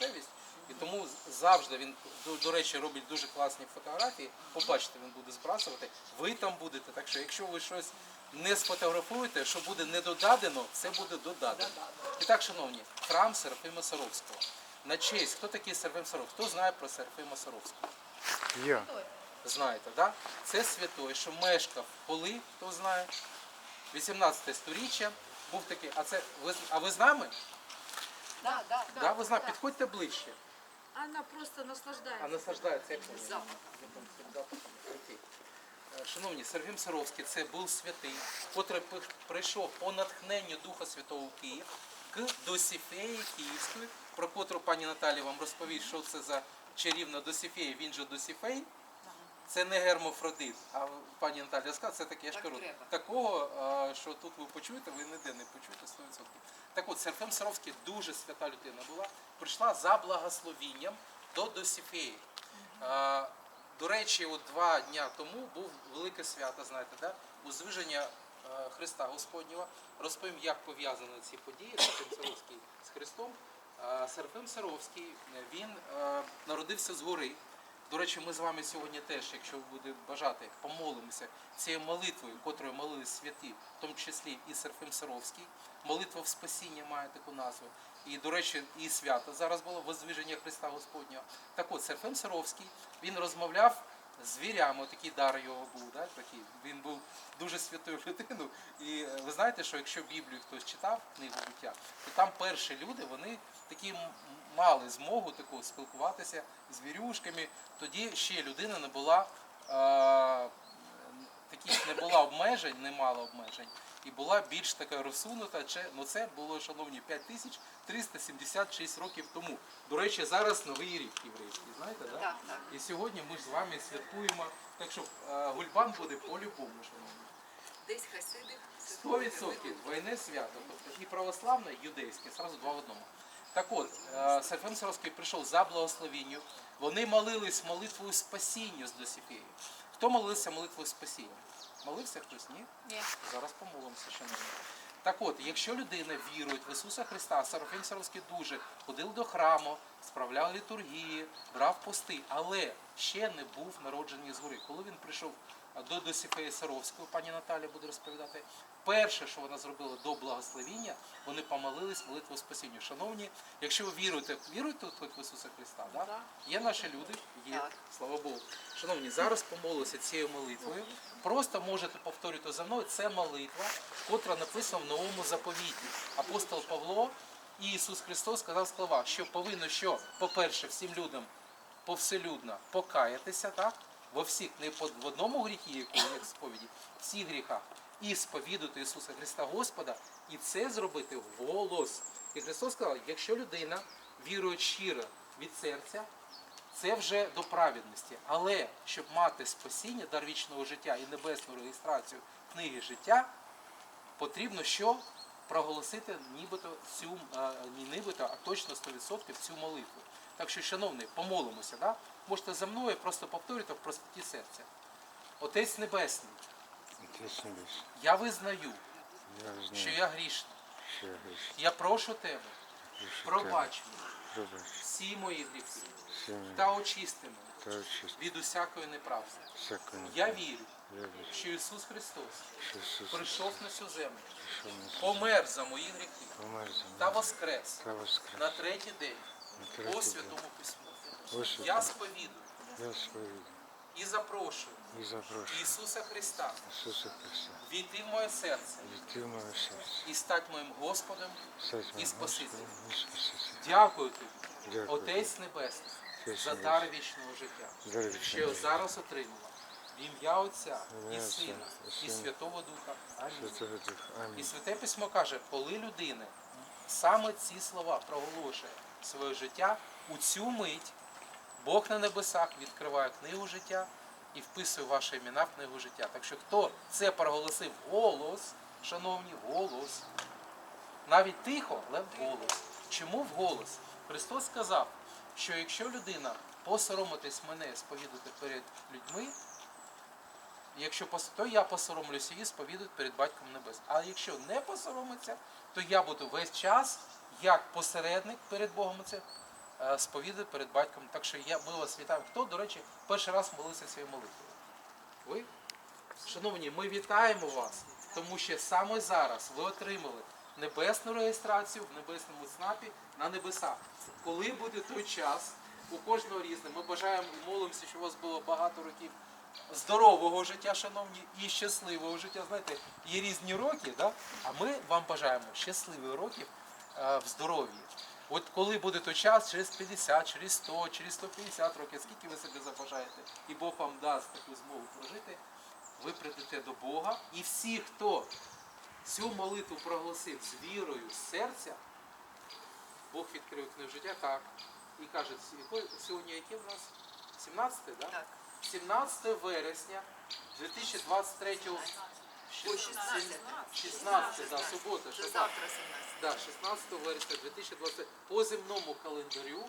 місцевість. І тому завжди він, до, до речі, робить дуже класні фотографії. Побачите, він буде збрасувати. Ви там будете. Так що, якщо ви щось не сфотографуєте, що буде не додадено, це буде додадено. І так, шановні, храм Серафима Саровського. На честь, хто такий Серафим Саровський? Хто знає про Серафима Саровського? Я. Знаєте, да? Це святой, що мешкав коли, хто знає? 18 сторіччя. Був такий, а це ви а ви з нами? Да, да, Да, ви з нами? Підходьте ближче. Она просто наслаждается. А наслаждається як Запах. Окей. Е, Шановні, Сергій Саровський це був святий, котрий пи- прийшов по натхненню Духа Святого в Київ к Досифеї Київської, про котру пані Наталі вам розповість, що це за чарівна Досифея, він же Досифей. Це не гермофродит, а пані Наталя сказала, це таке, я ж Так кажу, такого, що тут ви почуєте, ви ніде не почуєте 100%. Так от, Серафим Саровський дуже свята людина була, прийшла за благословінням до Досифеї. А, До речі, от два дня тому був велике свято, знаєте, да? узвиження е, Христа Господнього. Розповім, як пов'язані ці події Серафим Саровський з Христом. А, Серафим Саровський е, він е, народився з гори. До речі, ми з вами сьогодні теж, якщо ви будете бажати, помолимося цією молитвою, котрою молились святі, в тому числі і Серафим Саровський. Молитва в спасіння має таку назву. І, до речі, і свято зараз було возвиження Христа Господнього. Так от, Серафим Саровський, він розмовляв з звірями, такий дар його був, да? такий. він був дуже святою людиною. І е, ви знаєте, що якщо Біблію хтось читав, книгу буття, то там перші люди, вони такі мали змогу таку спілкуватися з вірюшками. Тоді ще людина не була е, таких не була обмежень, не мала обмежень, і була більш така розсунута. Ну це було, шановні, 5376 років тому. До речі, зараз новий рік єврейський, знаєте, да? Так, так. І сьогодні ми ж з вами святкуємо. Так що е, гульбан буде по-любому, шановні. Десь хасиди. Сто відсотків двойне свято, тобто і православне, і юдейське, зразу два в одному. Так от, е, Серафим Саровський прийшов за благословінню. Вони молились молитвою спасінню з Досифеєю. Хто молився молитвою спасіння? Молився хтось? Ні? Ні. Зараз помолимося, шановні. Так от, якщо людина вірує в Ісуса Христа, Серафим Саровський дуже ходив до храму, справляв літургії, брав пости, але ще не був народжений згори. Коли він прийшов до Досифеї Саровської, пані Наталя буде розповідати, перше, що вона зробила до благословіння, вони помолились молитву спасінню. Шановні, якщо ви віруєте, віруєте тут в Ісуса Христа, да? Да. є наші люди, є, Так. слава Богу. Шановні, зараз помолилися цією молитвою. Просто можете повторювати за мною. Це молитва, котра написана в новому заповіті. Апостол Павло і Ісус Христос сказав слова, що повинно, що, по-перше, всім людям повселюдно покаятися, так? Во всіх, не в одному гріхі, який як сповіді, в всіх гріхах, і сповідати Ісуса Христа Господа, і це зробити вголос. І Христос сказав, якщо людина вірує щиро від серця, це вже до праведності. Але щоб мати спасіння, дар вічного життя і небесну реєстрацію книги життя, потрібно що? Проголосити нібито цю, е, нібито, а точно 100% цю молитву. Так що, шановні, помолимося, да? можете за мною просто повторювати в простоті серця. Отець Небесний, Отець Небесний, я визнаю, я що я грішний. що я грішний. Я прошу тебе, Прошу пробач мені всі мої гріхи та очисти мене від усякої неправди. Я вірю, що Ісус Христос що Ісус прийшов на цю землю, помер за мої гріхи помер за та воскрес та воскрес. на третій день Святому. Письму. Я сповідую і запрошую Ісуса Христа війти в моє серце і стати моїм Господом. і Спасителем. Дякую тобі. Отець Небесний, за дар вічного життя, що я зараз отримала. В ім'я Отця і Сина, і Святого Духа. Амінь. І Святе Письмо каже, коли людина саме ці слова проголошує своє життя, у цю мить Бог на небесах відкриває книгу життя і вписує ваші імена в книгу життя. Так що хто це проголосив голос, шановні, голос, навіть тихо, але вголос. Чому вголос? Христос сказав, що якщо людина посоромитись мене сповідати перед людьми, Якщо то я посоромлюся її сповідати перед батьком небес. А якщо не посоромиться, то я буду весь час як посередник перед Богом це е, перед батьком. Так що я, ми вас вітаємо. Хто, до речі, перший раз молився цією молитвою? Ви? Шановні, ми вітаємо вас, тому що саме зараз ви отримали небесну реєстрацію в небесному ЦНАПі на небесах. Коли буде той час, у кожного різне. Ми бажаємо і молимося, щоб у вас було багато років здорового життя, шановні, і щасливого життя. Знаєте, є різні роки, да? а ми вам бажаємо щасливих років в здоров'ї. От коли буде той час, через 50, через 100, через 150 років, скільки ви собі забажаєте, і Бог вам дасть таку змогу прожити, ви прийдете до Бога. І всі, хто цю молитву проголосив з вірою з серця, Бог відкрив книгу життя так. І каже, «Сьогодні- яке в нас? 17, да? Так. 17 вересня 2023 Ой, 16. 16, да, субота, Вже шабат. завтра 17. Да, 16 вересня 2020 по земному календарю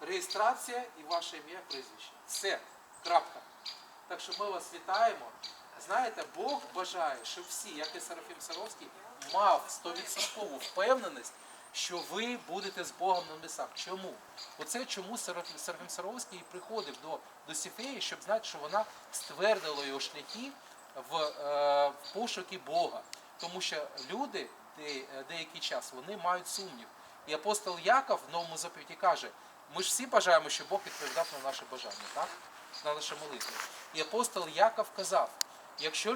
реєстрація і ваше ім'я, прізвище. Все, крапка. Так що ми вас вітаємо. Знаєте, Бог бажає, щоб всі, як і Серафім Саровський, мав 100% впевненість, що ви будете з Богом на небесах. Чому? Оце чому Серафім, Саровський і приходив до, до Сіфеї, щоб знати, що вона ствердила його шляхи в, е, в пошуки Бога. Тому що люди де, деякий час вони мають сумнів. І апостол Яков в новому заповіті каже: ми ж всі бажаємо, щоб Бог відповідав на наше бажання, так? На наше молитви. І апостол Яков казав: якщо